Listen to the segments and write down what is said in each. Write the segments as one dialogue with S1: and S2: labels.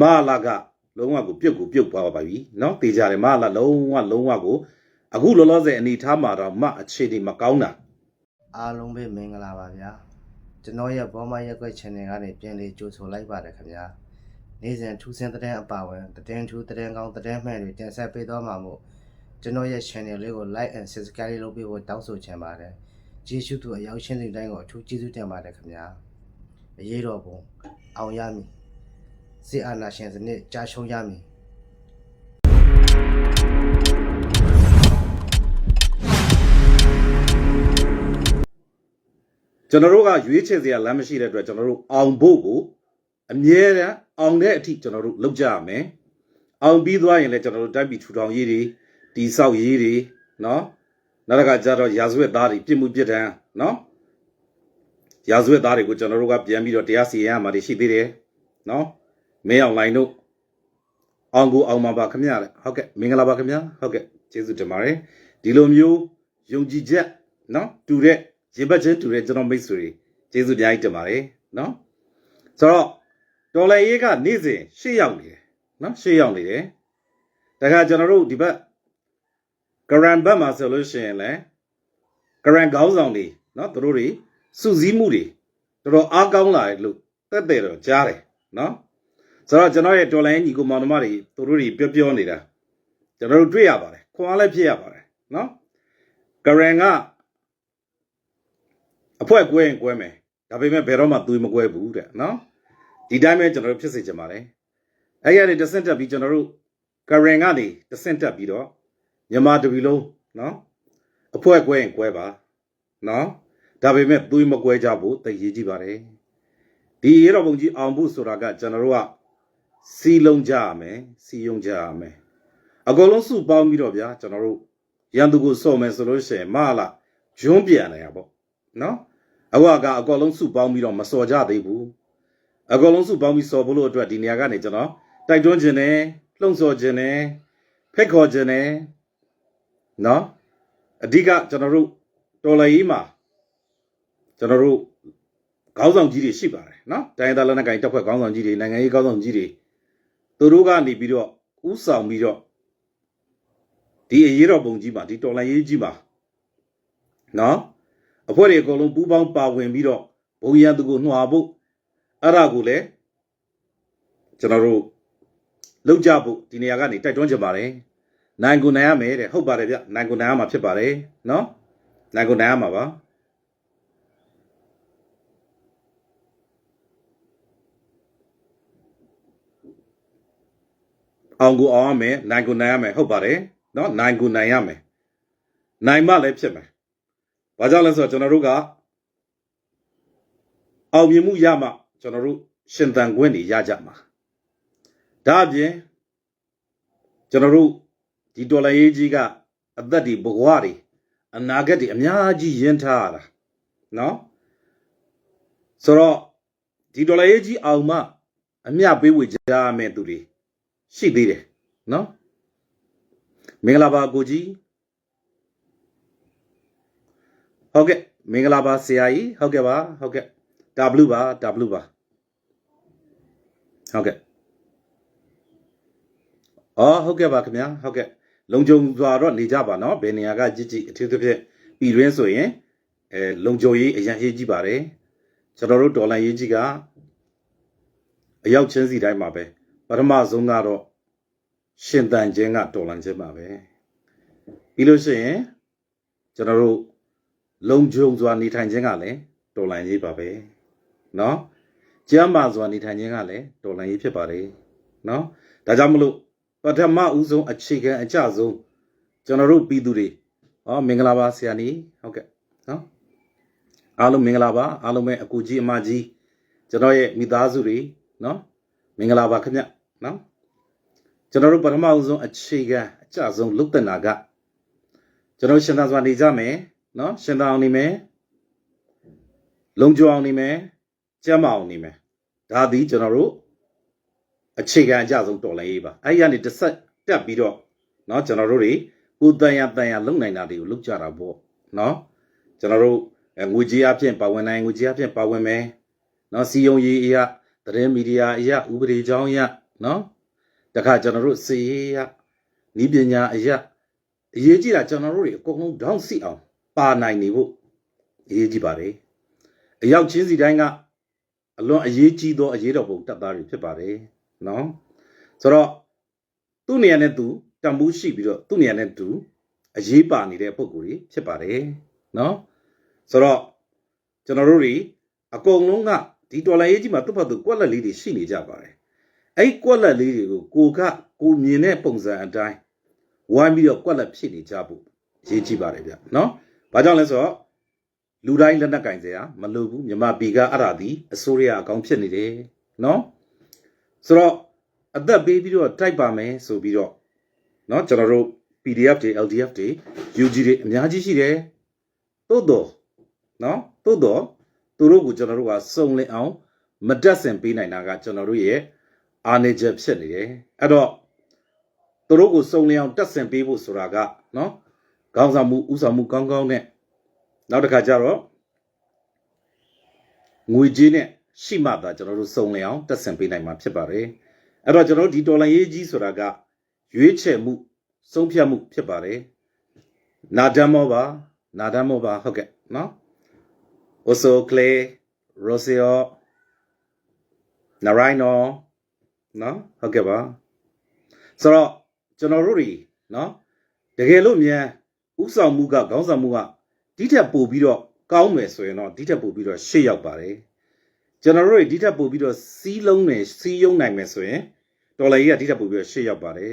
S1: မဟာလာကလုံးဝကိုပြုတ်ကိုပြုတ်သွားပါပြီနော်တေချာတယ်မဟာလာလုံးဝလုံးဝကိုအခုလောလောဆယ်အနေထားမှာတော့မအခြေအနေမကောင်းတာ
S2: အားလုံးပဲမင်္ဂလာပါဗျာကျွန်တော်ရဲ့ဘောမရက်ွက် channel ကနေပြန်လေးကြိုဆိုလိုက်ပါတယ်ခင်ဗျာနေ့စဉ်ထူးဆန်းတဲ့အပါဝင်သတင်းထူးသတင်းကောင်းသတင်းမှန်တွေတင်ဆက်ပေးသွားမှာမို့ကျွန်တော်ရဲ့ channel လေးကို like and subscribe လုပ်ပေးဖို့တောင်းဆိုချင်ပါတယ်ကျေးဇူးတူအရောက်ရှင်းတဲ့တိုင်းကိုအထူးကျေးဇူးတင်ပါတယ်ခင်ဗျာအရေးတော်ပုံအောင်ရမည် စစ်အာဏာရှင်စနစ်ကြာရှုံးရမည်
S1: ကျွန်တော်တို့ကရွေးချယ်စရာလမ်းမရှိတဲ့အတွက်ကျွန်တော်တို့အောင်ဖို့ကိုအမြဲတမ်းအောင်တဲ့အထိကျွန်တော်တို့လုပ်ကြရမယ်။အောင်ပြီးသွားရင်လည်းကျွန်တော်တို့တိုက်ပြီးထူထောင်ရေးတွေတိဆောက်ရေးတွေနော်နောက်တစ်ခါကျတော့ရာဇဝတ်သားတွေပြစ်မှုပြစ်ဒဏ်နော်ရာဇဝတ်သားတွေကိုကျွန်တော်တို့ကပြန်ပြီးတော့တရားစီရင်ရမှာတွေရှိသေးတယ်နော် မင်းအောင်လိုင်းတို့အောင်ကိုအောင်ပါပါခင်ဗျာတဲ့ဟုတ်ကဲ့မင်္ဂလာပါခင်ဗျာဟုတ်ကဲ့ကျေးဇူးတင်ပါတယ်ဒီလိုမျိုးယုံကြည်ချက်နော်တူတဲ့ရင်ဘတ်ချင်းတူတဲ့ကျွန်တော်မိတ်ဆွေတွေကျေးဇူးတရားကြီးတင်ပါတယ်နော်ဆိုတော့ဒေါ်လာရေးကနေ့စဉ်ရှေ့ရောက်နေတယ်နော်ရှေ့ရောက်နေတယ်ဒါကကျွန်တော်တို့ဒီဘက်ကရန်ဘတ်မှာဆိုလို့ရှိရင်လည်းကရန်ခေါင်းဆောင်တွေနော်သူတို့တွေစုစည်းမှုတွေတော်တော်အားကောင်းလာတယ်လို့တက်တယ်တော့ကြားတယ်နော် ဆိုတော့ကျွန်တော်ရဲ့တော်လိုင်းညီကိုမောင်နှမတွေသူတို့တွေပြောပြောနေတာကျွန်တော်တို့တွေ့ရပါတယ်ခွန်အားလည်းဖြစ်ရပါတယ်နော်ကရန်ကအဖွဲကွဲရင်ကွဲမယ်ဒါပေမဲ့ဘယ်တော့မှသွေးမကွဲဘူးတဲ့နော်ဒီတိုင်းပဲကျွန်တော်တို့ဖြစ်စေချင်ပါတယ်အဲ့ရနေတဆင့်တက်ပြီးကျွန်တော်တို့ကရင်ကနေတဆင့်တက်ပြီးတော့မြန်မာတပီလုံးနော်အဖွဲကွဲရင်ကွဲပါနော်ဒါပေမဲ့သွေးမကွဲကြဖို့တည်ရည်ကြည့်ပါတယ်ဒီရေတော်ပုံကြီးအောင်ဖို့ဆိုတာကကျွန်တော်တို့က စီလုံးကြရမယ်စီယုံကြရမယ်အကုန်လုံးစုပေါင်းပြီးတော့ဗျာကျွန်တော်တို့ရန်သူကိုစော်မယ်ဆိုလို့ရှိရင်မဟာလားဂျွန်းပြန်နေရပေါ့နော်အခုကအကောလုံးစုပေါင်းပြီးတော့မစော်ကြသေးဘူးအကောလုံးစုပေါင်းပြီးစော်ဖို့လို့အတွက်ဒီနေရာကနေကျွန်တော်တိုက်တွန်းခြင်းနဲ့လှုံ့ဆော်ခြင်းနဲ့ဖိတ်ခေါ်ခြင်းနဲ့နော်အဓိကကျွန်တော်တို့တော်လှန်ရေးမှာကျွန်တော်တို့ခေါင်းဆောင်ကြီးတွေရှိပါတယ်နော်တိုင်းဒေသလက်နက်ကိုင်တပ်ဖွဲ့ခေါင်းဆောင်ကြီးတွေနိုင်ငံရေးခေါင်းဆောင်ကြီးတွေ သူတို့ကနေပြီးတော့ဥဆောင်ပြီးတော့ဒီအရေးတော်ပုံကြီးမှာဒီတော်လှန်ရေးကြီးမှာနော်အဖွဲ့တွေအကုန်လုံးပူးပေါင်းပါဝင်ပြီးတော့ဘုံရန်သူကိုနှွာဖို့အဲ့ဒါကိုလည်းကျွန်တော်တို့လောက်ကြဖို့ဒီနေရာကနေတိုက်တွန်းကြပါတယ်နိုင်ကိုနိုင်ရမယ်တဲ့ဟုတ်ပါတယ်ဗျနိုင်ကိုနိုင်ရမှာဖြစ်ပါတယ်နော်နိုင်ကိုနိုင်ရမှာပါ အောင်ကိုအောင်ရမယ်နိုင်ကိုနိုင်ရမယ်ဟုတ်ပါတယ်နော်နိုင်ကိုနိုင်ရမယ်နိုင်မှလည်းဖြစ်မယ်။ဘာကြောင့်လဲဆိုတော့ကျွန်တော်တို့ကအောင်မြင်မှုရမှကျွန်တော်တို့ရှင်သန်ခွင့်တွေရကြမှာ။ဒါအပြင်ကျွန်တော်တို့ဒီဒေါ်လာရေးကြီးကအသက်တွေဘဝတွေအနာဂတ်တွေအများကြီးယဉ်ထားရတာ။နော်။ဆိုတော့ဒီဒေါ်လာရေးကြီးအောင်မှအမျှပေးဝေကြရမယ်သူတွေ ရှိသေးတယ်နော်။မင်္ဂလာပါကိုကြီးဟုတ်ကဲ့မင်္ဂလာပါဆရာကြီးဟုတ်ကဲ့ပါဟုတ်ကဲ့ W ပါ W ပါဟုတ်ကဲ့အော်ဟုတ်ကဲ့ပါခင်ဗျာဟုတ်ကဲ့လုံခြုံစွာတော့နေကြပါနော်ဘယ်နေရာကကြည့်ကြည့်အထူးသဖြင့်ပြည်တွင်းဆိုရင်အဲလုံခြုံရေးအရန်ရေးကြည့်ပါတယ်ကျွန်တော်တို့ဒေါ်လာရေးကြီးကအရောက်ချင်းစီတိုင်းမှာပဲ ပထမဆုံးကတော့ရှင်တန်ခြင်းကဒေါ်လာချင်းပါပဲပြီးလို့ရှိရင်ကျွန်တော်တို့ လုံခြုံစွာနေထိုင်ခြင်းကလည်းတော်လန်ရေးပါပဲเนาะကျမ်းမာစွာနေထိုင်ခြင်းကလည်းတော်လန်ရေးဖြစ်ပါတယ်เนาะဒါကြောင့်မလို့ပထမဦးဆုံးအခြေခံအကျဆုံးကျွန်တော်တို့ပြည်သူတွေဟောမင်္ဂလာပါဆရာနီဟုတ်ကဲ့เนาะအားလုံးမင်္ဂလာပါအားလုံးပဲအကူကြီးအမကြီးကျွန်တော်ရဲ့မိသားစုတွေเนาะမင်္ဂလာပါခင်ဗျ နော်ကျွန်တော်တို့ပထမအဆုံးအခြေခံအကျဆုံးလုတ်တနာကကျွန်တော်ရှင်သာစွာနေကြမယ်နော်ရှင်သာအောင်နေမယ်လုံကြအောင်နေမယ်ကျမ်းမအောင်နေမယ်ဒါသည်ကျွန်တော်တို့အခြေခံအကျဆုံးတော်လည်းရေးပါအဲ့ဒီကနေတစ်ဆက်တက်ပြီးတော့နော်ကျွန်တော်တို့တွေကိုယ်တန်ရတန်ရလုံနိုင်တာတွေကိုလုတ်ကြတာပေါ့နော်ကျွန်တော်တို့ငွေကြေးအဖြစ်ပါဝင်နိုင်ငွေကြေးအဖြစ်ပါဝင်မယ်နော်စီယုံရေးအရာသတင်းမီဒီယာအရာဥပဒေကြောင်းအရာ နော်တခါကျွန်တော်တို့စေရေးရဤပညာအရာအရေးကြီးတာကျွန်တော်တို့တွေအကုန်လုံးတောင်းစီအောင်ပါနိုင်နေဖို့အရေးကြီးပါတယ်အရောက်ချင်းစီတိုင်းကအလွန်အရေးကြီးသောအရေးတော်ပုံတပ်သားတွေဖြစ်ပါတယ်နော်ဆိုတော့သူ့နေရာနဲ့သူတန်ဖိုးရှိပြီးတော့သူ့နေရာနဲ့သူအရေးပါနေတဲ့ပုံကိုယ်ကြီးဖြစ်ပါတယ်နော်ဆိုတော့ကျွန်တော်တို့တွေအကုန်လုံးကဒီတော်လိုင်းရေးကြီးမှာသူ့ဘက်သူကွက်လက်လေးတွေရှိနေကြပါတယ် အဲ့ဒီကွက်လက်လေးတွေကိုကိုကကိုမြင်တဲ့ပုံစံအတိုင်းဝိုင်းပြီးတော့ကွက်လက်ဖြစ်နေကြဖို့အရေးကြီးပါတယ်ဗျနော်ဘာကြောင့်လဲဆိုတော့လူတိုင်းလက်နက်ကင်စရာမလိုဘူးမြမပီကအဲ့ဒါဒီအစိုးရအကောင့်ဖြစ်နေတယ်နော်ဆိုတော့အသက်ပေးပြီးတော့တိုက်ပါမယ်ဆိုပြီးတော့နော်ကျွန်တော်တို့ PDF တွေ LDF တွေ UG တွေအများကြီးရှိတယ်သို့တော့နော်သို့တော့သူတို့ကိုကျွန်တော်တို့ကစုံလင်အောင်မတက်ဆင်ပေးနိုင်တာကကျွန်တော်တို့ရဲ့ အာနေချက်ဖြစ်နေတယ်အဲ့တော့သူတို့ကိုစုံလင်အောင်တက်ဆင်ပေးဖို့ဆိုတာကနော်ခေါင်းဆောင်မှုဥဆောင်မှုကောင်းကောင်းနဲ့နောက်တစ်ခါကျတော့ငွေကြေးနဲ့ရှိမှသာကျွန်တော်တို့စုံလင်အောင်တက်ဆင်ပေးနိုင်မှာဖြစ်ပါတယ်အဲ့တော့ကျွန်တော်တို့ဒီတော်လိုင်းရေးကြီးဆိုတာကရွေးချယ်မှုဆုံးဖြတ်မှုဖြစ်ပါတယ်နာဒမောပါနာဒမောပါဟုတ်ကဲ့နော် also clay rosio narino နော် ဟုတ်ကဲ့ပါဆိုတော့ကျွန်တော်တို့တွေနော်တကယ်လို့မြန်ဥဆောင်မှုကခေါင်းဆောင်မှုကဒီထက်ပိုပြီးတော့ကောင်းမယ်ဆိုရင်တော့ဒီထက်ပိုပြီးတော့ရှေ့ရောက်ပါတယ်ကျွန်တော်တို့တွေဒီထက်ပိုပြီးတော့စီးလုံးနဲ့စီးယုံနိုင်မယ်ဆိုရင်တော်လည်းကြီးကဒီထက်ပိုပြီးတော့ရှေ့ရောက်ပါတယ်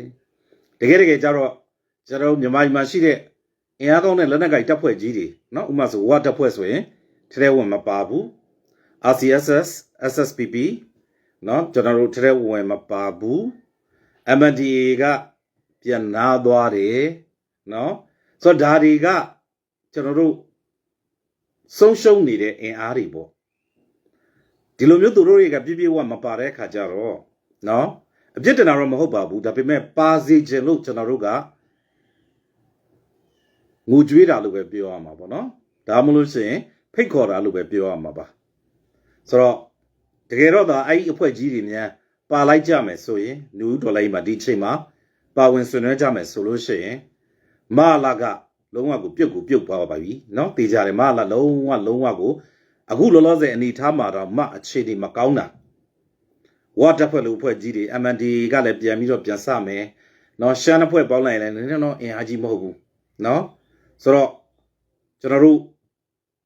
S1: တကယ်တကယ်ကြတော့ကျွန်တော်တို့မြန်မာပြည်မှာရှိတဲ့အင်အားကောင်းတဲ့လက်နက်ကိုင်တပ်ဖွဲ့ကြီးတွေနော်ဥပမာဆိုဝါတပ်ဖွဲ့ဆိုရင်ထဲထဲဝင်မပါဘူး RCSS SSPP နော်ကျွန်တော်တို့ထရက်ဝင်မပါဘူး MDA ကပြန်နာသွားတယ်နော်ဆိုတော့ဒါတွေကကျွန်တော်တို့ဆုံးရှုံးနေတဲ့အင်အားတွေပေါ့ဒီလိုမျိုးသူတို့တွေကပြပြဝမပါတဲ့ခါကြတော့နော်အပြစ်တင်တာတော့မဟုတ်ပါဘူးဒါပေမဲ့ပါစေခြင်းလို့ကျွန်တော်တို့ကငိုကြွေးတာလို့ပဲပြောရမှာပေါ့နော်ဒါမှမဟုတ်ရှင်ဖိတ်ခေါ်တာလို့ပဲပြောရမှာပါဆိုတော့ တကယ်တော့ဒါအဲ့ဒီအဖွဲ့ကြီးတွေများပါလိုက်ကြမယ်ဆိုရင်နူဒေါ်လာကြီးမှာဒီအချိန်မှာပါဝင်ဆွေးနွေးကြမယ်ဆိုလို့ရှိရင်မလာကလုံးဝကိုပြုတ်ကိုပြုတ်သွားပါပြီเนาะတေးကြတယ်မလာလုံးဝလုံးဝကိုအခုလောလောဆယ်အနေထားမှာတော့မအခြေအနေမကောင်းတာဝါတပ်ဖွဲ့လူအဖွဲ့ကြီးတွေ MND ကလည်းပြန်ပြီးတော့ပြန်စမယ်เนาะရှမ်းအဖွဲ့ပေါင်းလိုက်ရင်လည်းနည်းနည်းတော့အင်အားကြီးမဟုတ်ဘူးเนาะဆိုတော့ကျွန်တော်တို့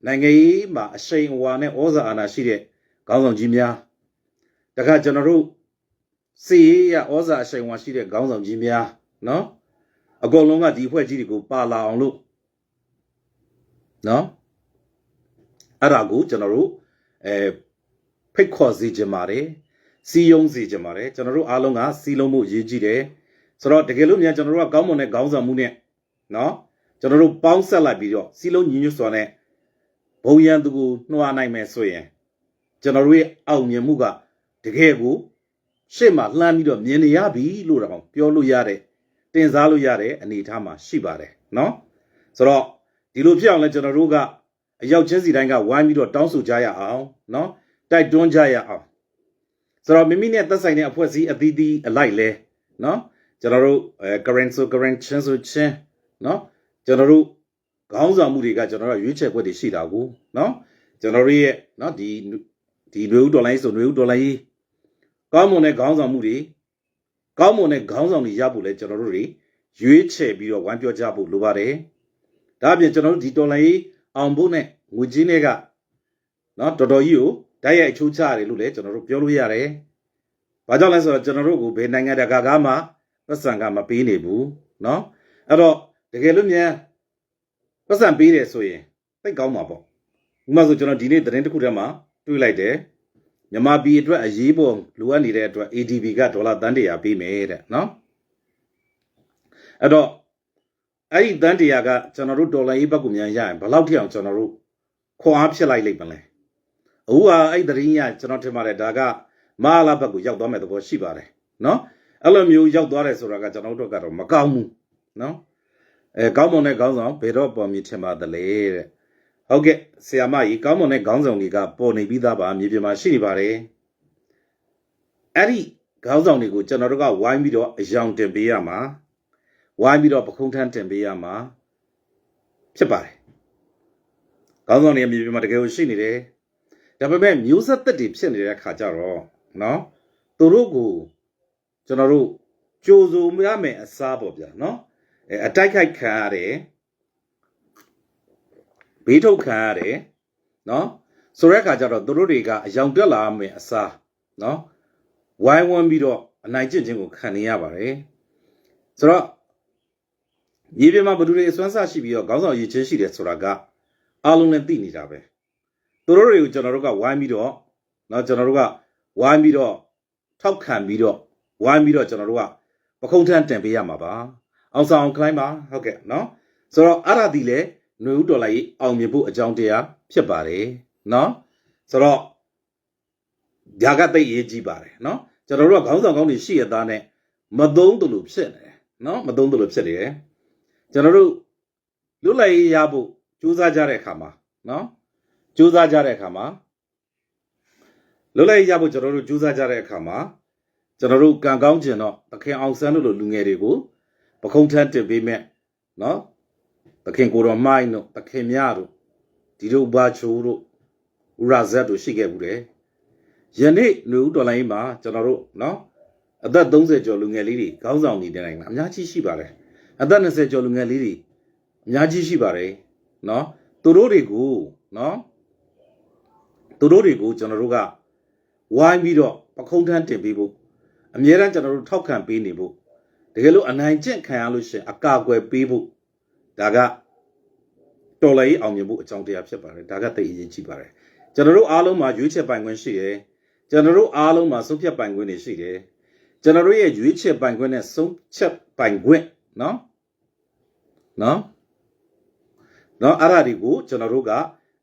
S1: နိုင်ငံရေးမှာအရှိန်အဝါနဲ့ဩဇာအာဏာရှိတဲ့ ခေါင်းဆောင်ကြီးများတခါကျွန်တော်တို့စီရေးရဩဇာအရှိန်အဝါရှိတဲ့ခေါင်းဆောင်ကြီးများနော်အကုန်လုံးကဒီအဖွဲ့ကြီးတွေကိုပါလာအောင်လို့နော်အဲ့ဒါကိုကျွန်တော်တို့အဲဖိတ်ခေါ်စီခြင်းပါတယ်စီယုံစီခြင်းပါတယ်ကျွန်တော်တို့အားလုံးကစီလုံးမှုအရေးကြီးတယ်ဆိုတော့တကယ်လို့မြန်ကျွန်တော်တို့ကကောင်းမွန်တဲ့ခေါင်းဆောင်မှုနဲ့နော်ကျွန်တော်တို့ပေါင်းဆက်လိုက်ပြီးတော့စီလုံးညီညွတ်စွာနဲ့ဘုံရန်သူကိုနှွားနိုင်မယ်ဆိုရင် ကျွန်တော်တို့ရဲ့အောင်မြင်မှုကတကယ်ကိုရှေ့မှာလှမ်းပြီးတော့မြင်နေရပြီလို့တော့ပြောလို့ရတဲ့တင်စားလို့ရတဲ့အနေအထားမှာရှိပါတယ်เนาะဆိုတော့ဒီလိုဖြစ်အောင်လဲကျွန်တော်တို့ကအရောက်ချင်းစီတိုင်းကဝိုင်းပြီးတော့တောင်းဆိုကြရအောင်เนาะတိုက်တွန်းကြရအောင်ဆိုတော့မိမိနဲ့သက်ဆိုင်တဲ့အဖွဲ့အစည်းအသီးသီးအလိုက်လဲเนาะကျွန်တော်တို့အဲ current ဆို current ချင်းဆိုချင်းเนาะကျွန်တော်တို့ ခေါင်းဆောင်မှုတွေကကျွန်တော်တို့ရွေးချယ်ခွက်တွေရှိတာကိုเนาะကျွန်တော်တို့ရဲ့เนาะဒီ ဒီနွေဦးဒေါ်လာကြီးဆိုနွေဦးဒေါ်လာကြီးကောင်းမွန်တဲ့ခေါင်းဆောင်မှုတွေကောင်းမွန်တဲ့ခေါင်းဆောင်တွေရဖို့လဲကျွန်တော်တို့တွေရွေးချယ်ပြီးတော့ဝမ်းပြောကြဖို့လိုပါတယ်ဒါအပြင်ကျွန်တော်တို့ဒီဒေါ်လာကြီးအောင်ဖို့နဲ့ငွေကြီးတွေကเนาะတော်တော်ကြီးကိုဓာတ်ရိုက်အချိုးချရတယ်လို့လဲကျွန်တော်တို့ပြောလို့ရတယ်ဘာကြောင့်လဲဆိုတော့ကျွန်တော်တို့ကိုဘယ်နိုင်ငံတကာကမှပတ်စံကမပေးနေဘူးเนาะအဲ့တော့တကယ်လို့မြန် ပတ်စံပေးတယ်ဆိုရင်သိကောင်းမှာပေါ့ဥပမာဆိုကျွန်တော်ဒီနေ့သတင်းတစ်ခုထဲမှာ တွေးလိုက်တယ်မြန်မာပြည်အတွက်အရေးပေါ်လိုအပ်နေတဲ့အတွက် ADB ကဒေါ်လာတန်းတရာပေးမယ်တဲ့နော်အဲ့တော့အဲ့ဒီတန်းတရာကကျွန်တော်တို့ဒေါ်လာရေးဘက်ကမြန်ရရင်ဘယ်လောက်ထိအောင်ကျွန်တော်တို့ခွန်အားဖြစ်လိုက်လိမ့်မလဲအခုကအဲ့ဒီသတင်းရကျွန်တော်ထင်ပါတယ်ဒါကမဟာလာဘက်ကိုရောက်သွားမဲ့သဘောရှိပါတယ်နော်အဲ့လိုမျိုးရောက်သွားတယ်ဆိုတာကကျွန်တော်တို့ကတော့မကောင်းဘူးနော်အဲကောင်းမွန်တဲ့ခေါင်းဆောင်ဘယ်တော့ပေါ်မြင်ထင်ပါသလဲတဲ့ ဟုတ်ကဲ့ဆရာမကြီးကောင်းမွန်တဲ့ခေါင်းဆောင်တွေကပေါ်နေပြီးသားပါမြေပြင်မှာရှိနေပါတယ်အဲ့ဒီခေါင်းဆောင်တွေကိုကျွန်တော်တို့ကဝိုင်းပြီးတော့အယောင်တင်ပေးရမှာဝိုင်းပြီးတော့ပခုံးထမ်းတင်ပေးရမှာဖြစ်ပါတယ်ခေါင်းဆောင်တွေအမြေပြင်မှာတကယ်ကိုရှိနေတယ်ဒါပေမဲ့မျိုးဆက်သက်တွေဖြစ်နေတဲ့အခါကျတော့နော်သူတို့ကိုကျွန်တော်တို့ကြိုးစုံရမယ်အစားပေါ့ဗျာနော်အဲအတိုက်ခိုက်ခံရတယ် ဘေးထုတ်ခံရတယ်နော်ဆိုတဲ့အခါကျတော့သူတို့တွေကအယောင်တက်လာမယ်အစားနော်ဝိုင်းဝန်းပြီးတော့အနိုင်ကျင့်ခြင်းကိုခံနေရပါတယ်ဆိုတော့မြေပြင်မှာဘသူတွေအစွမ်းစားရှိပြီးတော့ခေါင်းဆောင်ရည်ချင်းရှိတယ်ဆိုတာကအားလုံးလည်းသိနေတာပဲသူတို့တွေကိုကျွန်တော်တို့ကဝိုင်းပြီးတော့နော်ကျွန်တော်တို့ကဝိုင်းပြီးတော့ထောက်ခံပြီးတော့ဝိုင်းပြီးတော့ကျွန်တော်တို့ကပခုံးထမ်းတင်ပေးရမှာပါအောင်ဆောင်ခလိုက်ပါဟုတ်ကဲ့နော်ဆိုတော့အဲ့ဒါဒီလေ ຫນွေဦးတော်လိုက်အောင်မြင်ဖို့အကြောင်းတရားဖြစ်ပါတယ်နော်ဆိုတော့ဒါကသိရေးကြီးပါတယ်နော်ကျွန်တော်တို့ကခေါင်းဆောင်ကောင်းတွေရှိရသားနဲ့မသုံးသလိုဖြစ်နေတယ်နော်မသုံးသလိုဖြစ်နေတယ်ကျွန်တော်တို့လွတ်လပ်ရေးရဖို့ကြိုးစားကြတဲ့အခါမှာနော်ကြိုးစားကြတဲ့အခါမှာလွတ်လပ်ရေးရဖို့ကျွန်တော်တို့ကြိုးစားကြတဲ့အခါမှာကျွန်တော်တို့ကံကောင်းခြင်းတော့တခင်အောင်ဆန်းတို့လိုလူငယ်တွေကိုပခုံးထမ်းတင်ပေးမဲ့နော် သခင်ကိုတော်မိုင်းတို့သခင်မြတို့ဒီတို့ဘာချိုးတို့ဥရဇက်တို့ရှိခဲ့ဘူးတယ်ယနေ့လူဦးတော်လိုင်းမှာကျွန်တော်တို့နော်အသက်30ကျော်လူငယ်လေးတွေခေါင်းဆောင်နေတဲ့နိုင်ငံမှာအများကြီးရှိပါတယ်အသက်20ကျော်လူငယ်လေးတွေအများကြီးရှိပါတယ်နော်သူတို့တွေကိုနော်သူတို့တွေကိုကျွန်တော်တို့ကဝိုင်းပြီးတော့ပခုံးထမ်းတင်ပေးဖို့အမြဲတမ်းကျွန်တော်တို့ထောက်ခံပေးနေဖို့တကယ်လို့အနိုင်ကျင့်ခံရလို့ရှင်အကာအကွယ်ပေးဖို့ ဒါကတော်လည်းအောင်မြင်မှုအကြောင်းတရားဖြစ်ပါတယ်ဒါကသိအရေးကြီးပါတယ်ကျွန်တော်တို့အားလုံးမှာရွေးချယ်ပိုင်ခွင့်ရှိတယ်ကျွန်တော်တို့အားလုံးမှာဆုံးဖြတ်ပိုင်ခွင့်တွေရှိတယ်ကျွန်တော်တို့ရဲ့ရွေးချယ်ပိုင်ခွင့်နဲ့ဆုံးဖြတ်ပိုင်ခွင့်နော်နော်နော်အဲ့ဒါတွေကိုကျွန်တော်တို့က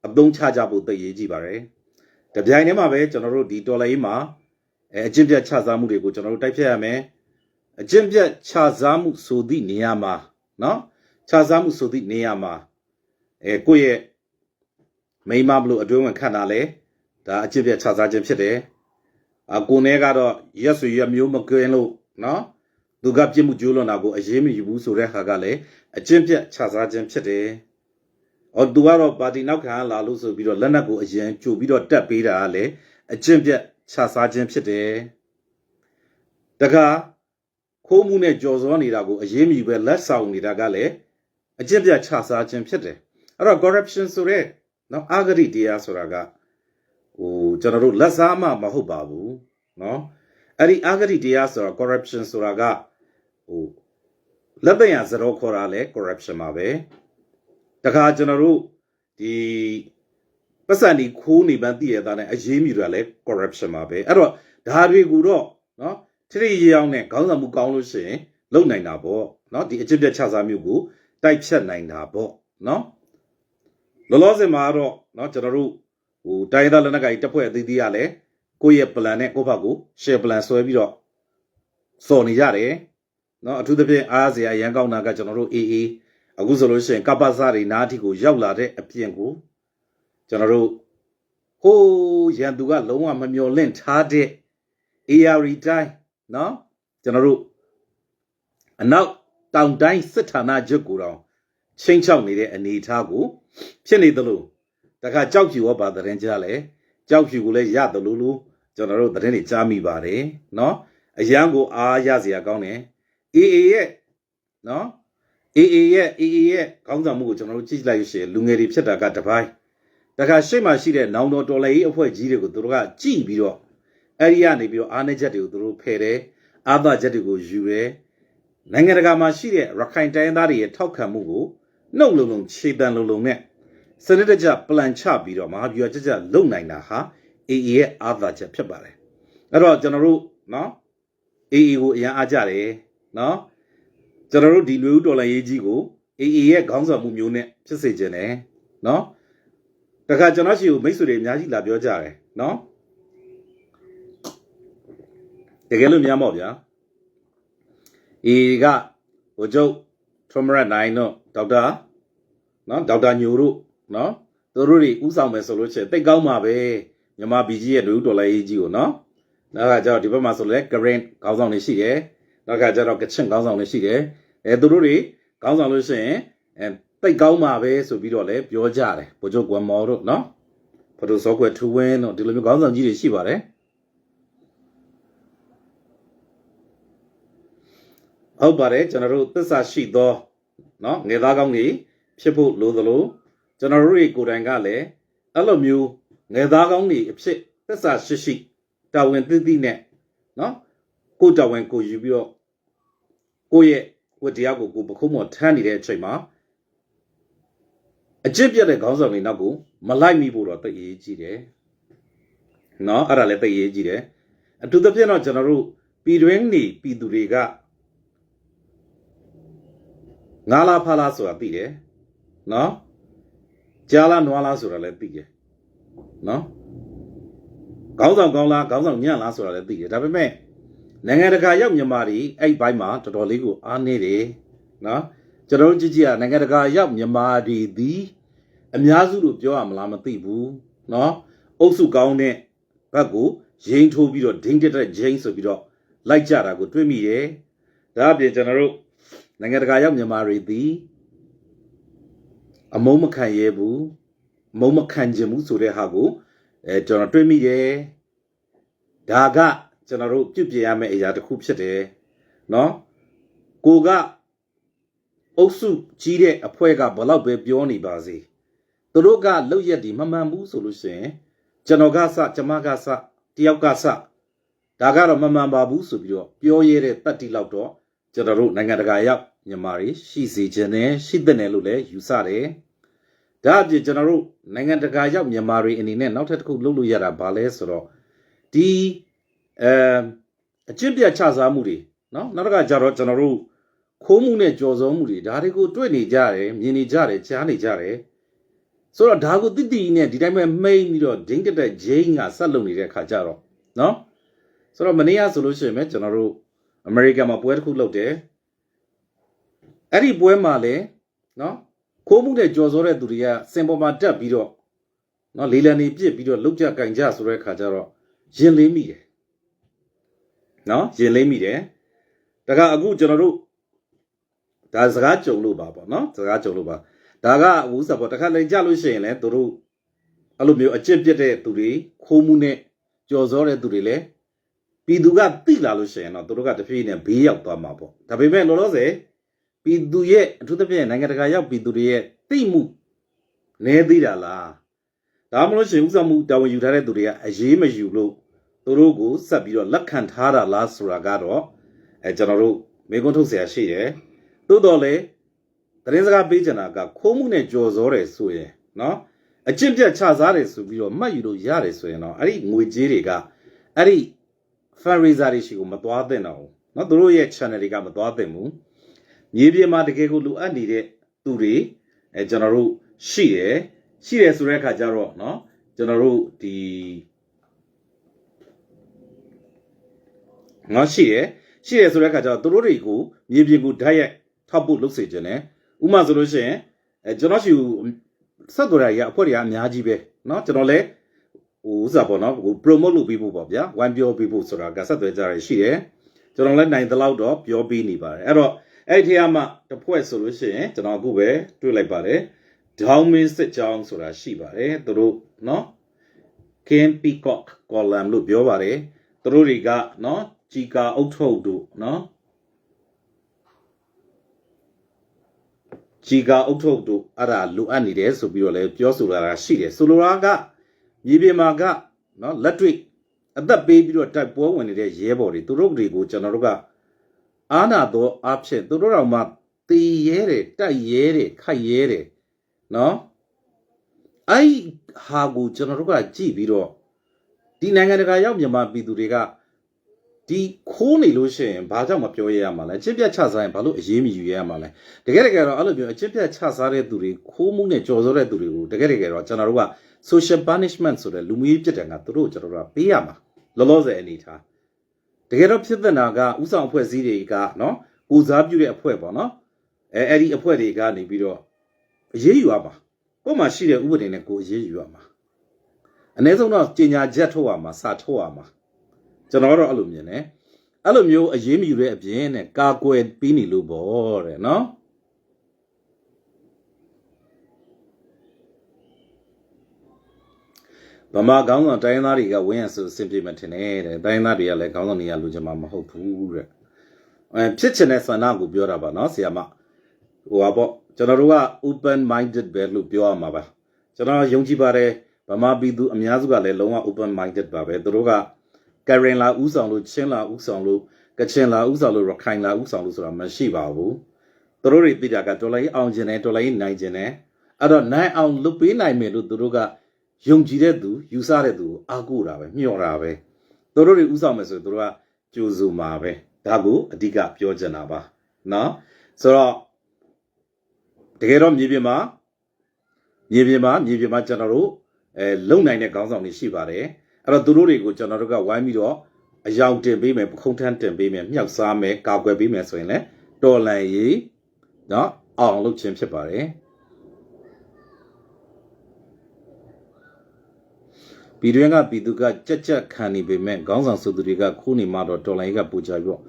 S1: အသုံးချကြဖို့သိရေးကြည့်ပါတယ်။တပြိုင်တည်းမှာပဲကျွန်တော်တို့ဒီဒေါ်လာရေးမှာအဲအကျင့်ပြတ်ခြစားမှုတွေကိုကျွန်တော်တို့တိုက်ဖြတ်ရမယ်။အကျင့်ပြတ်ခြစားမှုဆိုသည့်နေရာမှာနော် ခြစားမှုဆိုသည့်နေရာမှာအဲကိုယ့်ရဲ့မိန်းမဘလို့အတွင်းဝင်ခတ်တာလဲဒါအကျင့်ပြတ်ခြစားခြင်းဖြစ်တယ်။အကိုနဲ့ကတော့ရက်ဆွေရက်မျိုးမကင်းလို့နော်သူကပြစ်မှုကျူးလွန်တာကိုအရေးမယူဘူးဆိုတဲ့ဟာကလည်းအကျင့်ပြတ်ခြစားခြင်းဖြစ်တယ်။အော်သူကတော့ပါတီနောက်ခံလာလို့ဆိုပြီးတော့လက်နက်ကိုအရင်ကြိုပြီးတော့တက်ပေးတာကလည်းအကျင့်ပြတ်ခြစားခြင်းဖြစ်တယ်။တခါခိုးမှုနဲ့ကြော်စောနေတာကိုအရေးမယူပဲလက်ဆောင်နေတာကလည်း အကျင့်ပြချစားခြင်းဖြစ်တယ်အဲ့တော့ corruption ဆိုတဲ့နော်အာဂရိတရားဆိုတာကဟိုကျွန်တော်တို့လက်စားမှမဟုတ်ပါဘူးနော်အဲ့ဒီအာဂရိတရားဆိုတာ corruption ဆိုတာကဟိုလက်ပံရစရောခေါ်တာလဲ corruption ပါပဲတခါကျွန်တော်တို့ဒီပတ်စံဒီခိုးနေပန်းတည်ရတာနဲ့အရေးမိတာလဲ corruption ပါပဲအဲ့တော့ဒါတွေကိုတော့နော်ထိထိရအောင်နဲ့ခေါင်းဆောင်မှုကောင်းလို့ရှိရင်လုံနိုင်တာပေါ့နော်ဒီအကျင့်ပြချစားမျိုးကို တိုက်ဖြတ်နိုင်တာပေါ့နော်လောလောဆယ်မှာတော့နော်ကျွန်တော်တို့ဟိုတိုင်းသားလက်နက်ကိုင်တပ်ဖွဲ့အသီးသီးကလည်းကိုယ့်ရဲ့ plan နဲ့ကိုယ့်ဘက်ကို share plan ဆွဲပြီးတော့စော်နေကြတယ်နော်အထူးသဖြင့်အားစရာရန်ကောင်းတာကကျွန်တော်တို့ AA အခုဆိုလို့ရှိရင်ကပ္ပစတွေနားအထိကိုရောက်လာတဲ့အပြင်ကိုကျွန်တော်တို့ဟိုးရန်သူကလုံးဝမမျော်လင့်ထားတဲ့ AR တိုင်းနော်ကျွန်တော်တို့အနောက် တောင်တိုင်းစစ်ဌာနချုပ်ကိုတောင်ချိန်ချောက်နေတဲ့အနေအထားကိုဖြစ်နေသလို တခါကြောက်ဖြူရောပါသတင်းကြားလဲကြောက်ဖြူကိုလည်းရတယ်လို့လို့ကျွန်တော်တို့သတင်းတွေကြားမိပါတယ်เนาะအရန်ကိုအားရစရာကောင်းတယ်အေအေရဲ့เนาะအေအေရဲ့အေအေရဲ့ခေါင်းဆောင်မှုကိုကျွန်တော်တို့ကြည့်လိုက်ရရှင်လူငယ်တွေဖြစ်တာကတပိုင်းတခါရှေ့မှာရှိတဲ့နောင်တော်တော်လည်းအဖွဲ့ကြီးတွေကိုသူတို့ကကြည့်ပြီးတော့အဲ့ဒီကနေပြီးတော့အားနေချက်တွေကိုသူတို့ဖယ်တယ်အားသာချက်တွေကိုယူတယ် နိုင်ငံတကာမှာရှိတဲ့ရခိုင်တိုင်းသားတွေရဲ့ထောက်ခံမှုကိုနှုတ်လုံလုံခြေတံလုံလုံနဲ့စနစ်တကျပလန်ချပြီးတော့မဟာဗျူဟာကျကျလုပ်နိုင်တာဟာ AA ရဲ့အာသာချက်ဖြစ်ပါတယ်အဲ့တော့ကျွန်တော်တို့နော် AA ကိုအရင်အားကြတယ်နော်ကျွန်တော်တို့ဒီလူဦးတော်လှန်ရေးကြီးကို AA ရဲ့ခေါင်းဆောင်မှုမျိုးနဲ့ဖြစ်စေခြင်းနဲ့နော်တခါကျွန်တော်ရှိကိုမိတ်ဆွေတွေအများကြီးလာပြောကြတယ်နော်တကယ်လို့များမော့ဗျာ အေကဟိုကျုပ်ထရမရနိုင်တော့ဒေါက်တာနော်ဒေါက်တာညိုတို့နော်သူတို့တွေဥဆောင်မယ်ဆိုလို့ရှိရင်တိတ်ကောင်းပါပဲမြန်မာ BG ရဲ့ဒူဒေါ်လာရေးကြီးကိုနော်နောက်ကကျတော့ဒီဘက်မှာဆိုလဲ current ခေါင်းဆောင်တွေရှိတယ်နောက်ကကျတော့ကချင်ခေါင်းဆောင်တွေရှိတယ်အဲသူတို့တွေခေါင်းဆောင်လို့ရှိရင်အဲတိတ်ကောင်းပါပဲဆိုပြီးတော့လဲပြောကြတယ်ဘိုးချုပ်ကွမ်မော်တို့နော်ဖတိုဆော့ကွယ်ထူဝင်းတို့ဒီလိုမျိုးခေါင်းဆောင်ကြီးတွေရှိပါတယ် ဟုတ်ပါတယ်ကျွန်တော်တို့သစ္စာရှိသောနော်ငယ်သားကောင်းကြီးဖြစ်ဖို့လိုသလိုကျွန်တော်တို့တွေကိုယ်တိုင်ကလည်းအဲ့လိုမျိုးငယ်သားကောင်းကြီးအဖြစ်သစ္စာရှိရှိတာဝန်သိသိနဲ့နော်ကိုယ်တာဝန်ကိုယူပြီးတော့ကိုယ့်ရဲ့ဝတ္တရားကိုကိုယ်ပခုံးမော်ထမ်းနေတဲ့အချိန်မှာအကျင့်ပြတ်တဲ့ခေါင်းဆောင်တွေနောက်ကိုမလိုက်မိဖို့တော့သိအရေးကြီးတယ်နော်အဲ့ဒါလည်းသိအရေးကြီးတယ်အထူးသဖြင့်တော့ကျွန်တော်တို့ပြည်တွင်းနေပြည်သူတွေက ငါလာဖလာဆိုတာသိတယ်နော်ကြားလားနွားလားဆိုတာလည်းသိတယ်နော်ခေါင်းဆောင်ကောင်းလားခေါင်းဆောင်ညံ့လားဆိုတာလည်းသိတယ်ဒါပေမဲ့နိုင်ငံတကာရောက်မြန်မာတွေအဲ့ဘိုင်းမှာတော်တော်လေးကိုအားနေတယ်နော်ကျွန်တော်တို့ကြည့်ကြည့်ရနိုင်ငံတကာရောက်မြန်မာတွေဒီအများစုလို့ပြောရမလားမသိဘူးနော်အုပ်စုကောင်းတဲ့ဘက်ကိုရင်ထိုးပြီးတော့ဒိန်းတက်တဲ့ဂျိန်းဆိုပြီးတော့လိုက်ကြတာကိုတွေ့မိတယ်ဒါအပြင်ကျွန်တော်တို့ နိုင်ငံတကာရောက်မြန်မာတွေဒီအမုန်းမခံရဲဘူးအမုန်းမခံခြင်းဘူးဆိုတဲ့ဟာကိုအဲကျွန်တော်တွေ့မိတယ်ဒါကကျွန်တော်တို့ပြုပြင်ရမယ့်အရာတစ်ခုဖြစ်တယ်နော်ကိုကအုပ်စုကြီးတဲ့အဖွဲ့ကဘလောက်ပဲပြောနေပါစေသူတို့ကလောက်ရက်ဒီမမှန်ဘူးဆိုလို့ရှိရင်ကျွန်တော်ကစကျမကစတယောက်ကစဒါကတော့မမှန်ပါဘူးဆိုပြီးတော့ပြောရတဲ့တတ်တိလောက်တော့ကျွန်တော်တို့နိုင်ငံတကာရောက် မြန်မာတွေရှိစေခြင်းနဲ့ရှိတဲ့နယ်လို့လည်းယူဆတယ်ဒါအပြင်ကျွန်တော်တို့နိုင်ငံတကာရောက်မြန်မာတွေအနေနဲ့နောက်ထပ်တစ်ခုလုပ်လို့ရတာဘာလဲဆိုတော့ဒီအဲအကျင့်ပြတ်ချစားမှုတွေနော်နောက်တစ်ခါကျတော့ကျွန်တော်တို့ခိုးမှုနဲ့ကြော်စုံမှုတွေဒါတွေကိုတွေ့နေကြတယ်မြင်နေကြတယ်ကြားနေကြတယ်ဆိုတော့ဒါကိုတိတိနဲ့ဒီတိုင်းပဲမှိန်ပြီးတော့ဒိန်းတက်တဲ့ဂျိန်းကဆက်လုပ်နေတဲ့အခါကျတော့နော်ဆိုတော့မနေ့ကဆိုလို့ရှိရင်ပဲကျွန်တော်တို့အမေရိကန်မှာပွဲတစ်ခုလုပ်တယ် အဲ့ဒီပွဲမှာလည်းနော်ခိုးမှုနဲ့ကြော်စောတဲ့သူတွေကစင်ပေါ်မှာတက်ပြီးတော့နော်လေလံနေပြစ်ပြီးတော့လုတ်ကြကင်ကြဆိုတဲ့အခါကျတော့ရင်လေးမိတယ်နော်ရင်လေးမိတယ်ဒါကအခုကျွန်တော်တို့ဒါစကားကြုံလို့ပါပေါ့နော်စကားကြုံလို့ပါဒါကဝူးစပေါ့တခါလေကြလို့ရှိရင်လည်းသူတို့အဲ့လိုမျိုးအကျင့်ပြတ်တဲ့သူတွေခိုးမှုနဲ့ကြော်စောတဲ့သူတွေလည်းပြည်သူကတိလာလို့ရှိရင်တော့သူတို့ကတဖြည်းဖြည်းနဲ့ဘေးရောက်သွားမှာပေါ့ဒါပေမဲ့လောလောဆယ် ပြည်သူရဲ့အထူးသဖြင့်နိုင်ငံတကာရောက်ပြည်သူတွေရဲ့တိမှုနေသေးတာလားဒါမှမဟုတ်ရှင်ဥစ္စာမှုတာဝန်ယူထားတဲ့သူတွေကအရေးမယူလို့သူတို့ကိုဆက်ပြီးတော့လက်ခံထားတာလားဆိုတာကတော့အဲကျွန်တော်တို့မေကွန်းထုတ်เสียရှိတယ်သို့တော်လည်းသတင်းစကားပေးချင်တာကခိုးမှုနဲ့ကြော်စောတယ်ဆိုရင်နော်အကျင့်ပြတ်ချစားတယ်ဆိုပြီးတော့မှတ်ယူလို့ရတယ်ဆိုရင်တော့အဲ့ဒီငွေကြေးတွေကအဲ့ဒီ fundraiser တွေရှိကိုမသွားသင့်တော့ဘူးเนาะသူတို့ရဲ့ channel တွေကမသွားသင့်ဘူး မြေပြင်မှာတကယ်ကိုလိုအပ်နေတဲ့သူတွေအဲကျွန်တော်တို့ရှိတယ်ရှိတယ်ဆိုတဲ့အခါကျတော့เนาะကျွန်တော်တို့ဒီငါရှိတယ်ရှိတယ်ဆိုတဲ့အခါကျတော့သူတို့တွေကိုမြေပြင်ကိုဓာတ်ရိုက်ထောက်ဖို့လုပ်စေခြင်း ਨੇ ဥပမာဆိုလို့ရှိရင်အဲကျွန်တော်ရှိဆက်သွယ်ရရအဖွဲ့တွေကအများကြီးပဲเนาะကျွန်တော်လည်းဟိုဥစားပေါ့နော်ဟို promote လုပ်ပေးဖို့ပေါ့ဗျာဝိုင်းပြောပေးဖို့ဆိုတာကဆက်သွယ်ကြရရှိတယ်ကျွန်တော်လည်းနိုင်သလောက်တော့ပြောပေးနေပါတယ်အဲ့တော့ အဲ့ဒီအမှတဖွဲ့ဆိုလို့ရှိရင်ကျွန်တော်အခုပဲတွေ့လိုက်ပါတယ်ဒေါင်းမင်းစစ်ကြောင်းဆိုတာရှိပါတယ်သူတို့နော် King Peacock Column လို့ပြောပါတယ်သူတို့တွေကနော်ជីကာအုတ်ထုတ်တို့နော်ជីကာအုတ်ထုတ်တို့အဲ့ဒါလိုအပ်နေတယ်ဆိုပြီးတော့လည်းပြောဆိုတာရှိတယ်ဆိုလိုတာကမြေပြင်မှာကနော်လက်တွေ့အသက်ပေးပြီးတော့တိုက်ပွဲဝင်နေတဲ့ရဲဘော်တွေသူတို့တွေကိုကျွန်တော်တို့က အာနာတော်အဖြစ်သူတို့တော်မှာတည်ရဲတယ်တိုက်ရဲတယ်ခိုက်ရဲတယ်နော်အဲ့ဟာကိုကျွန်တော်တို့ကကြည့်ပြီးတော့ဒီနိုင်ငံတကာရောက်မြန်မာပြည်သူတွေကဒီခိုးနေလို့ရှိရင်ဘာကြောင့်မပြောရရမှာလဲအချစ်ပြတ်ချစားရင်ဘာလို့အရေးမယူရရမှာလဲတကယ်တကယ်တော့အဲ့လိုပြောအချစ်ပြတ်ချစားတဲ့သူတွေခိုးမှုနဲ့ကြော်စောတဲ့သူတွေကိုတကယ်တကယ်တော့ကျွန်တော်တို့က social punishment ဆိုတဲ့လူမျိုးရေးပြစ်ဒဏ်ကသူတို့ကိုကျွန်တော်တို့ကပေးရမှာလောလောဆယ်အနေထား တကယ်တော့ဖြစ်တဲ့နာကဥဆောင်အဖွဲ့အစည်းတွေကနော်ကိုစားပြုတဲ့အဖွဲ့ပေါ့နော်အဲအဲ့ဒီအဖွဲ့တွေကနေပြီးတော့အရေးယူရမှာကို့မှာရှိတဲ့ဥပဒေနဲ့ကိုအရေးယူရမှာအ ਨੇ ဆုံးတော့ကြေညာချက်ထုတ်ရမှာစာထုတ်ရမှာကျွန်တော်ကတော့အဲ့လိုမြင်တယ်အဲ့လိုမျိုးအရေးမြူတဲ့အပြင်နဲ့ကာကွယ်ပြီးနေလို့ပေါ့တဲ့နော် ဗမာကောင်းဆောင်တိုင်းရင်းသားတွေကဝင်းရဆိုအဆင်ပြေမှထင်တယ်တဲ့တိုင်းရင်းသားတွေကလည်းကောင်းဆောင်တွေကလူချင်မှာမဟုတ်ဘူးတဲ့အဲဖြစ်ချင်တဲ့ဆန္ဒကိုပြောတာပါနော်ဆီယာမဟိုပါပေါ့ကျွန်တော်တို့က open minded ပဲလို့ပြောရမှာပါကျွန်တော်ယုံကြည်ပါတယ်ဗမာပြည်သူအများစုကလည်းလုံးဝ open minded ပါပဲသူတို့ကကရင်လာဥဆောင်လို့ချင်းလာဥဆောင်လို့ကချင်လာဥဆောင်လို့ရခိုင်လာဥဆောင်လို့ဆိုတာမရှိပါဘူးသူတို့တွေသိတာကတော်လိုင်းအောင်ကျင်တယ်တော်လိုင်းနိုင်ကျင်တယ်အဲ့တော့နိုင်အောင်လုပ်ပေးနိုင်မယ်လို့သူတို့က ယုံကြည်တဲ့သူယူဆတဲ့သူကိုအားကိုးတာပဲမျှော်တာပဲသူတို့တွေဥဆောင်မယ်ဆိုရင်သူတို့ကကြိုးစုမှာပဲဒါကိုအဓိကပြောချင်တာပါနော်ဆိုတော့တကယ်တော့မြေပြင်မှာမြေပြင်မှာမြေပြင်မှာကျွန်တော်တို့အဲလုံနိုင်တဲ့ခေါင်းဆောင်တွေရှိပါတယ်အဲ့တော့သူတို့တွေကိုကျွန်တော်တို့ကဝိုင်းပြီးတော့အယောင်တင်ပေးမယ်ပခုံးထမ်းတင်ပေးမယ်မြောက်စားမယ်ကာကွယ်ပေးမယ်ဆိုရင်လည်းတော်လန်ရေးနော်အောင်လုပ်ခြင်းဖြစ်ပါတယ် ပြည်တွင်းကပြည်သူကကြက်ကြက်ခံနေပေမဲ့ခေါင်းဆောင်စုသူတွေကခိုးနေမှတော့တော်လိုင်းကြီးကပူကြပြီးတော့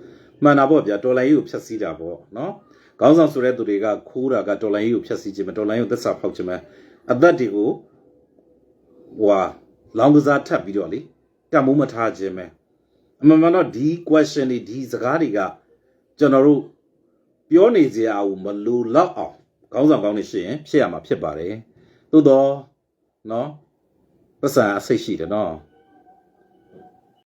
S1: မှန်တာပေါ့ဗျာတော်လိုင်းကြီးကိုဖျက်ဆီးတာပေါ့နော်ခေါင်းဆောင်ဆိုတဲ့သူတွေကခိုးတာကတော်လိုင်းကြီးကိုဖျက်ဆီးခြင်းမတော်လိုင်းကြီးကိုသက်စာဖောက်ခြင်းမအသက်တွေကိုဟွာလောင်ကစားထပ်ပြီးတော့လေတမိုးမထားခြင်းပဲအမှန်မှန်တော့ဒီ question တွေဒီစကားတွေကကျွန်တော်တို့ပြောနေစရာကိုမလိုတော့အောင်ခေါင်းဆောင်ကောင်းနေရှိရင်ဖြစ်ရမှာဖြစ်ပါတယ်သို့တော့နော် ပတ်စံအစိတ်ရှိတယ်နော်